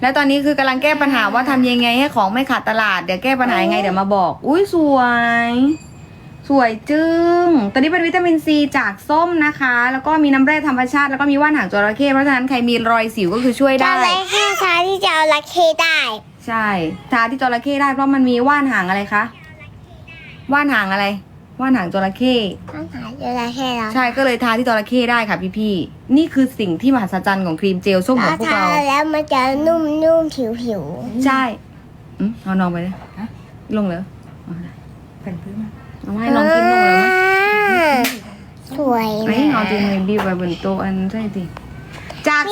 แล้วตอนนี้คือกำลังแก้ปัญหาว่าทำยังไงให้ของไม่ขาดตลาด เดี๋ยวแก้ปัญหายังไงเดี๋ยวมาบอก อุ้ยสวย สวยจึง้งตัวนี้เป็นวิตามินซีจากส้มนะคะ แล้วก็มีน้ำแร่ธรรมชาติ แล้วก็มีว่านหางจระเข้เพราะฉะนั้นใครมีรอยสิวก็คือช่วยจะได้อะไรแค่ชาที่จะเอาละเคได้ ใช่ทาที่จระเข้ได้เพราะมันมีว่านหางอะไรคะ ว่านหางอะไร ว่านหางจระเข้ต้องหาจระเข้แล้วใช่ก็เลยทาที่จระเข้ได้ค่ะพี่ๆนี่คือสิ่งที่มหัศจรรย์ของครีมเจลส้มของพวกทาเรา แล้วมันจะนุ่มนุ่มๆผิวผิวใช่อืมเอานองไปเลยลงเลยเอาได้แผ่นพื้นมาเอาให้ลองกินนมเลยมั้ยสวยไอ้เอาจริงเลยบีบไปบนโต๊ะอันใช่ดิจาก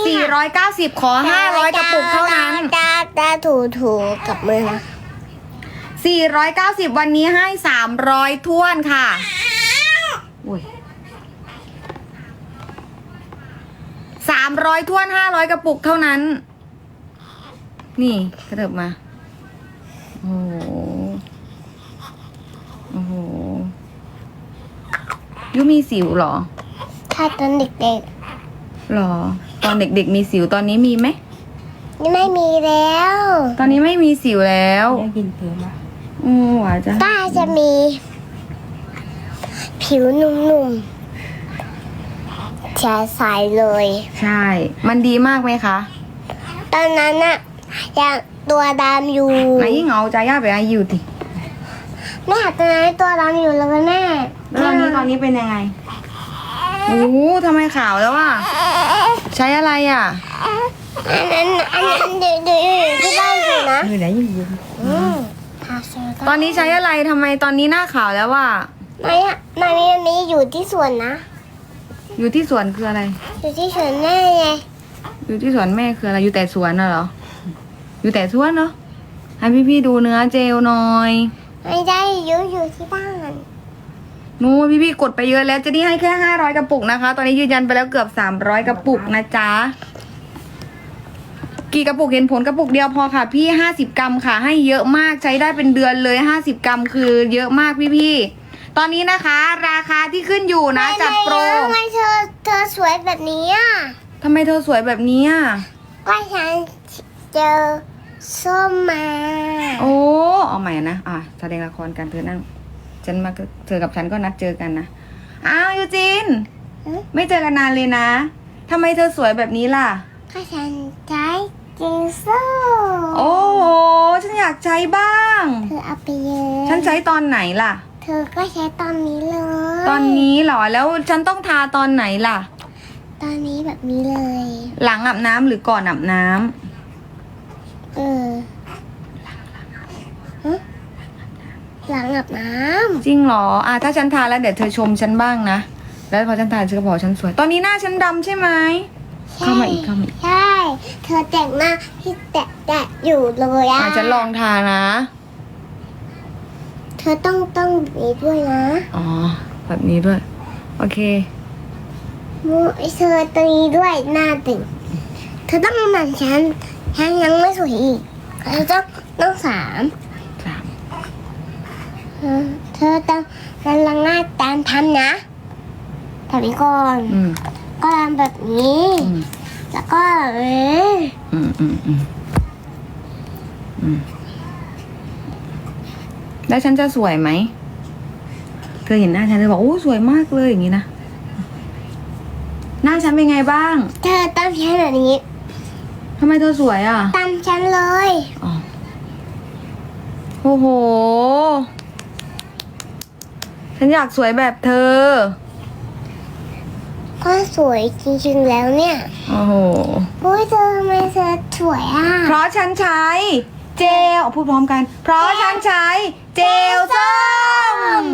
490 ขอ 500 กระปุกเท่านั้นตาตาถูถูๆกับมือนะ 490 วันนี้ให้ 300ท้วนค่ะอุ้ย300ท้วน500กระปุกเท่านั้น นี่กระเถิบมา โอ้โห โอ้โหยูมีสิวเหรอ ถ้าตอนเด็กหรอ ตอนเด็กๆมีสิวตอนนี้มีไหมๆนี่ไม่มีแล้ว ตอนนี้ไม่มีสิวแล้วแม่กินเพิ่มมา อืมหวานจ้ะป้าจะมี ผิวนุ่มๆจะใสเลย ใช่ มันดีมากไหมคะตอนนั้นอะยังตัวดำอยู่ไหนยิ่งเอาใจย่าไปอายุติแม่ตอนนั้นตัวดำอยู่เลยแม่แล้วตอนนี้ตอนนี้เป็นยังไงโอ้โหทำไมขาวแล้วอะ ใช้อะไรอะ อันนั้นอันนั้นเดี๋ยวเดี๋ยวอยู่ที่บ้านอยู่นะอยู่ไหนอยู่ ตอนนี้ใช้อะไรทำไมตอนนี้หน้าขาวแล้วอะไม่อะมันมีมันมีอยู่ที่สวนนะ อยู่ที่สวนคืออะไร อยู่ที่สวนแม่ไงอยู่ที่สวนแม่คืออะไรอยู่แต่สวนน่ะเหรอ อยู่แต่สวนเนาะให้พี่ๆดูเนื้อเจลหน่อยไม่ได้อยู่อยู่ที่บ้านนู้นพี่ๆกดไปเยอะแล้วเจะนี่ให้แค่500กระปุกนะคะ ตอนนี้ยืนยันไปแล้วเกือบ300กระปุกนะจ๊ะ กี่กระปุกเห็นผลกระปุกเดียวพอค่ะ พี่ 50 กรัมค่ะ ให้เยอะมากใช้ได้เป็นเดือนเลย 50 กรัมคือเยอะมากพี่ๆตอนนี้นะคะ ราคาที่ขึ้นอยู่นะจัดโปรทำไมเธอเธอสวยแบบนี้อะทำไมเธอสวยแบบนี้อะก็ฉันเจอส้มมา โอ้เอาใหม่นะอะแสดงละครกันเธอนั่งฉันมาเธอกับฉันก็นัดเจอกันนะอ้าวยูจิน ไม่เจอกันนานเลยนะทำไมเธอสวยแบบนี้ล่ะก็ฉันใช้ จิงส้มโอ้โห ฉันอยากใช้บ้าง เธอเอาไปเยอะฉันใช้ตอนไหนล่ะ เธอก็ใช้ตอนนี้เลย ตอนนี้เหรอ แล้วฉันต้องทาตอนไหนล่ะ ตอนนี้แบบนี้เลย หลังอาบน้ำหรือก่อนอาบน้ำเออฮะหลังอาบน้จริงเหรออะถ้าฉันทาแล้วเดี๋ยวเธอชมฉันบ้างนะ แล้วพอฉันทาเธอก็บอกฉันสวย ตอนนี้หน้าฉันดำใช่ไหมำเข้ามาอีกเข้ามาอีก ใช่ เธอแต่งหน้าที่แตะแตะอยู่เลยอะอะฉันลองทานะ เธอต้องต้องแบบนี้ด้วยนะอ๋อ แบบนี้ด้วย โอเค มูเธอตรงนี้ด้วยหน้าตึงเธอต้องเหมือนฉันฉันยังไม่สวยอีกเธอต้องต้องสามสาม เออเธอต้องนั้นลังหน้าตามทำนะทำนี้ก่อน อืม ก็ทำแบบนี้ อืม แล้วก็เอออืมอืมอืมอืมแล้วฉันจะสวยไหม เธอเห็นหน้าฉันเธอบอกโอ้สวยมากเลยอย่างนี้นะ หน้าฉันเป็นไงบ้าง เธอตามฉันแบบนี้ทำไมเธอสวยอะ ตามฉันเลยอ๋อโอ้โห ฉันอยากสวยแบบเธอ ก็สวยจริงๆแล้วเนี่ยโอ้โหโอ้ยเธอทำไมเธอสวยอะเพราะฉันใช้เจลพูดพร้อมกัน เพราะฉันใช้เจลส้ม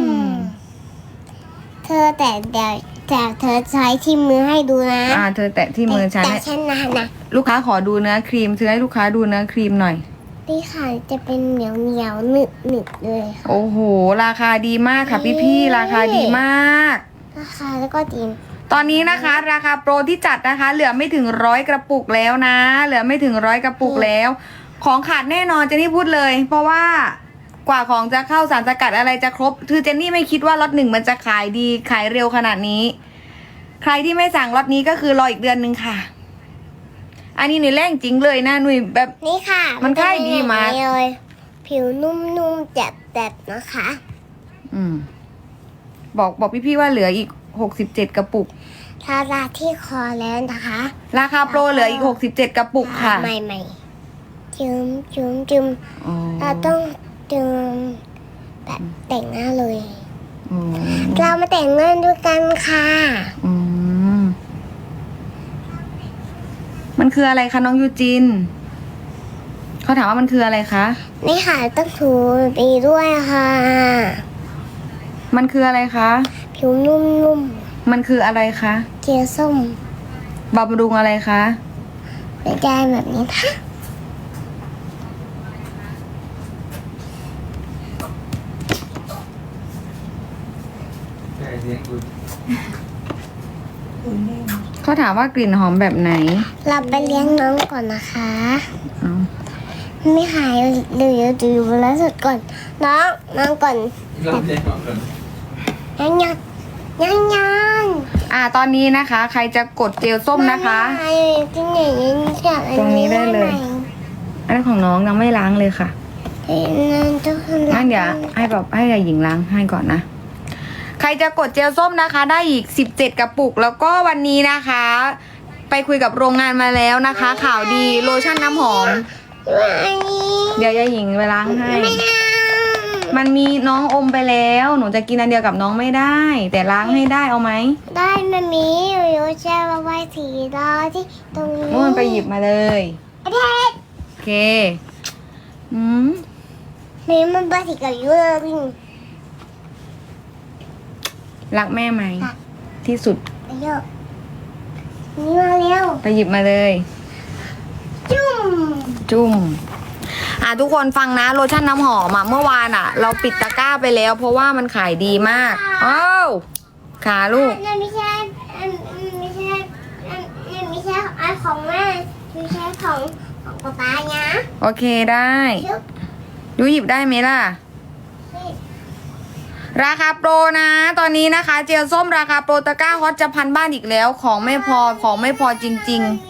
เธอแต่เดี๋ยวแต่เธอใช้ที่มือให้ดูนะอ่าเธอแตะที่มือฉันแต่ให้ฉันนะนะลูกค้าขอดูเนื้อครีมเธอให้ลูกค้าดูเนื้อครีมหน่อยนี่ค่ะจะเป็นเหนียวเหนียวๆหนึบหนึบๆเลยค่ะโอ้โห ราคาดีมากค่ะพี่พี่ๆราคาดีมากราคาแล้วก็ดี ตอนนี้นะคะ ราคาโปรที่จัดนะคะ เหลือไม่ถึงร้อยกระปุกแล้วนะ เหลือไม่ถึงร้อยกระปุกแล้ว ของขาดแน่นอนเจนนี่พูดเลย เพราะว่ากว่าของจะเข้าสารสกัดอะไรจะครบ คือเจนนี่ไม่คิดว่าล็อตหนึ่งมันจะขายดีขายเร็วขนาดนี้ ใครที่ไม่สั่งล็อตนี้ก็คือรออีกเดือนหนึ่งค่ะ อันนี้นี่แรงจริงเลยนะหนุ่ยแบบ นี่ค่ะมันค่ายดีมากนจะเป็นอย่างนี้เลย ผิวนุ่มๆแจ็บๆนะคะ อืม บอกบอกพี่ๆว่าเหลืออีก หกสิบเจ็ดกระปุก ทาราที่คอแล้วนะคะ ราคาโปรเหลืออีกหกสิบเจ็ดกระปุกค่ะ ใหม่ๆจุ่มจุ่มจุ่มอ๋อเราต้องจุ่มแบบแต่งหน้าเลยอ๋อเรามาแต่งหน้าด้วยกันค่ะอืมมันคืออะไรคะน้องยูจิน เขาถามว่ามันคืออะไรคะ นี่ค่ะต้องถูปีด้วยค่ะ มันคืออะไรคะ ผิวนุ่มมันคืออะไรคะๆเจียวส้มบำรุงอะไรคะไม่ได้แบบนี้ค่ะเขาถามว่ากลิ่นหอมแบบไหนเราไปเลี้ยงน้องก่อนนะคะ เอาไม่หายเดี๋ยวจะอยู่บนไลฟ์สดก่อน น้องน้องก่อนเราเรียนก่อนก่อนยังยัง ยังยังอ่าตอนนี้นะคะ ใครจะกดเจลส้มนะคะมาที่ไหนจากตรงนี้ได้เลย อันนั้นของน้องยังไม่ล้างเลยค่ะเห็นนั่นทุกคนงั้นเดี๋ยวให้แบบให้ยายหญิงล้างให้ก่อนนะ ใครจะกดเจลส้มนะคะ ได้อีก 17 กระปุก แล้วก็วันนี้นะคะ ไปคุยกับโรงงานมาแล้วนะคะ ข่าวดีโลชั่นน้ำหอมอันนี้เดี๋ยวยายหญิงไปล้างให้ ไม่เอา มันมีน้องอมไปแล้ว หนูจะกินอันเดียวกับน้องไม่ได้ แต่ล้างให้ได้เอาไหมได้มามีอยู่แช่ไว้สีรอที่ตรงนี้นู่นไปหยิบมาเลยไอ้เพชรโอเคอืมนี่มันไปสีกับยูเลยรักแม่ไหมรักที่สุดไปเยอะนี่มาเร็วไปหยิบมาเลย จุ่มจุ่ม อะทุกคนฟังนะโลชั่นน้ำหอมอะเมื่อวานอะ เราปิดตะกร้าไปแล้ว เพราะว่ามันขายดีมากอ้าวขาลูก นั่นไม่ใช่อันอันไม่ใช่อันนั่นไม่ใช่อันของแม่ไม่ใช่ของของป๊าป๊านะโอเคได้ชุบยูหยิบได้ไหมล่ะ นี่ราคาโปรนะ ตอนนี้นะคะ เจลส้มราคาโปรตะกร้าฮอตจะพันบ้านอีกแล้ว ของไม่พอของไม่พอจริงมันมี